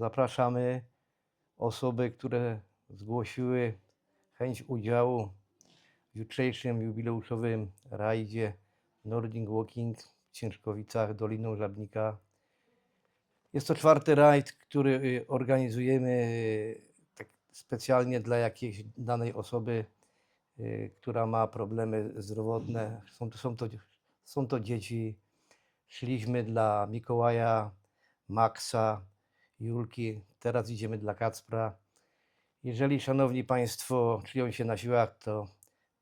zapraszamy osoby, które zgłosiły chęć udziału w jutrzejszym jubileuszowym rajdzie Nordic Walking w Ciężkowicach Doliną Żabnika. Jest to czwarty rajd, który y, organizujemy y, tak specjalnie dla jakiejś danej osoby, y, która ma problemy zdrowotne. Są to, są to, są to dzieci. Szliśmy dla Mikołaja, Maxa, Julki, teraz idziemy dla Kacpra. Jeżeli szanowni Państwo czują się na siłach, to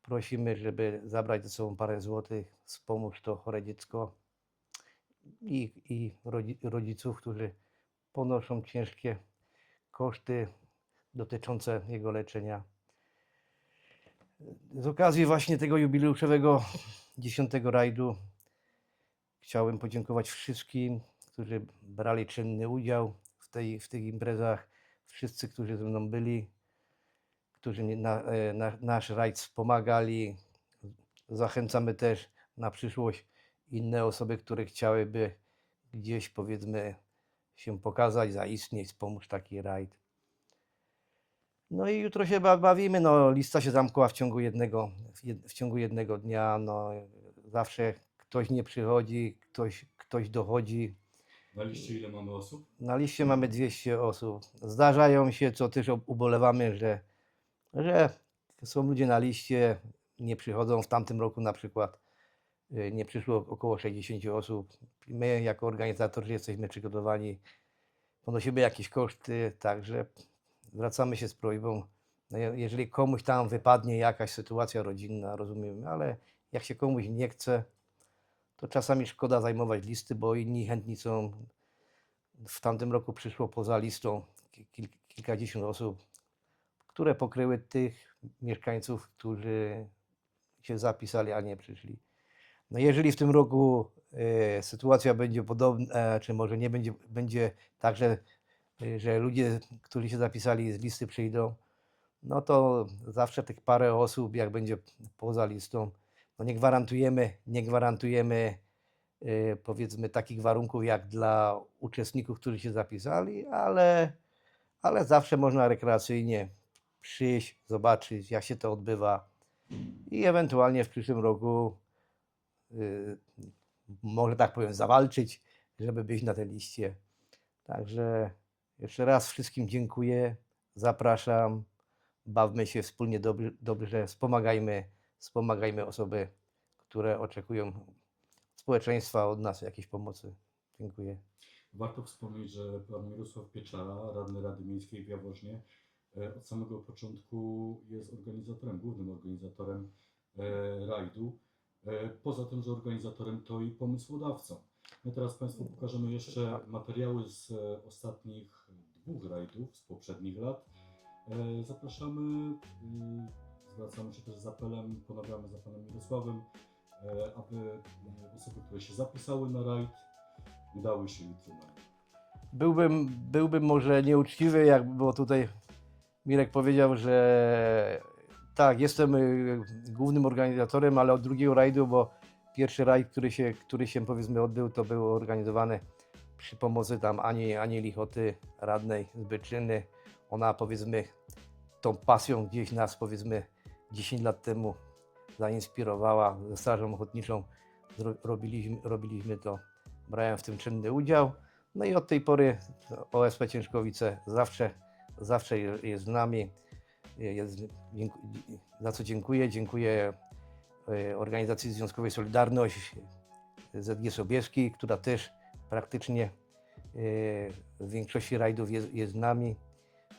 prosimy, żeby zabrać ze sobą parę złotych, wspomóc to chore dziecko i, i rodzi- rodziców, którzy ponoszą ciężkie koszty dotyczące jego leczenia. Z okazji właśnie tego jubileuszowego 10 rajdu chciałem podziękować wszystkim, którzy brali czynny udział w, tej, w tych imprezach, wszyscy, którzy ze mną byli, którzy na, e, na, nasz rajd wspomagali. Zachęcamy też na przyszłość inne osoby, które chciałyby gdzieś powiedzmy się pokazać, zaistnieć, wspomóc taki rajd. No i jutro się ba- bawimy, no lista się zamkła w ciągu jednego, w, jed, w ciągu jednego dnia, no zawsze ktoś nie przychodzi, ktoś, ktoś dochodzi. Na liście ile mamy osób? Na liście mamy 200 osób. Zdarzają się, co też ubolewamy, że, że są ludzie na liście, nie przychodzą. W tamtym roku na przykład y, nie przyszło około 60 osób. My jako organizatorzy jesteśmy przygotowani, ponosimy jakieś koszty, także zwracamy się z prośbą, no je- jeżeli komuś tam wypadnie jakaś sytuacja rodzinna, rozumiemy, ale jak się komuś nie chce, to czasami szkoda zajmować listy, bo inni chętni są. W tamtym roku przyszło poza listą ki- kil, kilkadziesiąt osób, które pokryły tych mieszkańców, którzy się zapisali, a nie przyszli. No jeżeli w tym roku e, sytuacja będzie podobna, czy może nie będzie, będzie tak, że, że ludzie, którzy się zapisali z listy przyjdą, no to zawsze tych parę osób, jak będzie poza listą, no nie gwarantujemy, nie gwarantujemy e, powiedzmy takich warunków jak dla uczestników, którzy się zapisali, ale, ale zawsze można rekreacyjnie przyjść, zobaczyć jak się to odbywa i ewentualnie w przyszłym roku y, może tak powiem zawalczyć, żeby być na tej liście. Także jeszcze raz wszystkim dziękuję, zapraszam, bawmy się wspólnie dobrze, dobrze wspomagajmy, wspomagajmy osoby, które oczekują społeczeństwa od nas jakiejś pomocy. Dziękuję. Warto wspomnieć, że pan Mirosław Pieczara, radny Rady Miejskiej w Jaworznie, e, od samego początku jest organizatorem, głównym organizatorem e, rajdu. E, Poza tym, że organizatorem, to i pomysłodawcą. My teraz Państwu pokażemy jeszcze materiały z ostatnich dwóch rajdów, z poprzednich lat. Zapraszamy, y, zwracamy się też z apelem, ponawiamy za Panem Mirosławem, e, aby e, osoby, które się zapisały na rajd, udały się jutro na. Byłbym, byłbym może nieuczciwy, jak bo tutaj Mirek powiedział, że tak, jestem y, głównym organizatorem, ale od drugiego rajdu, bo pierwszy rajd, który się, który się powiedzmy odbył, to był organizowany przy pomocy tam Ani, Ani Lichoty, radnej z Byczyny. Ona powiedzmy tą pasją gdzieś nas powiedzmy 10 lat temu zainspirowała ze Strażą Ochotniczą. Robiliśmy, robiliśmy to, brałem w tym czynny udział. No i od tej pory OSP Ciężkowice zawsze, zawsze je- jest z nami. Jest, za co dziękuję. Dziękuję e, organizacji związkowej Solidarność, ZG Sobieski, która też praktycznie e, w większości rajdów jest, jest z nami.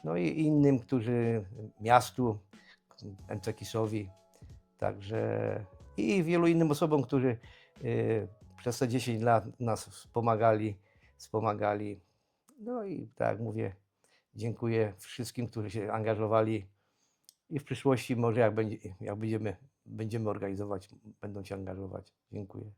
No i innym, którzy miastu, MCKiS-owi, także i wielu innym osobom, którzy e, przez te 10 lat nas wspomagali wspomagali. No i tak jak mówię, dziękuję wszystkim, którzy się angażowali i w przyszłości może jak, jak będziemy, będziemy organizować, będą się angażować. Dziękuję.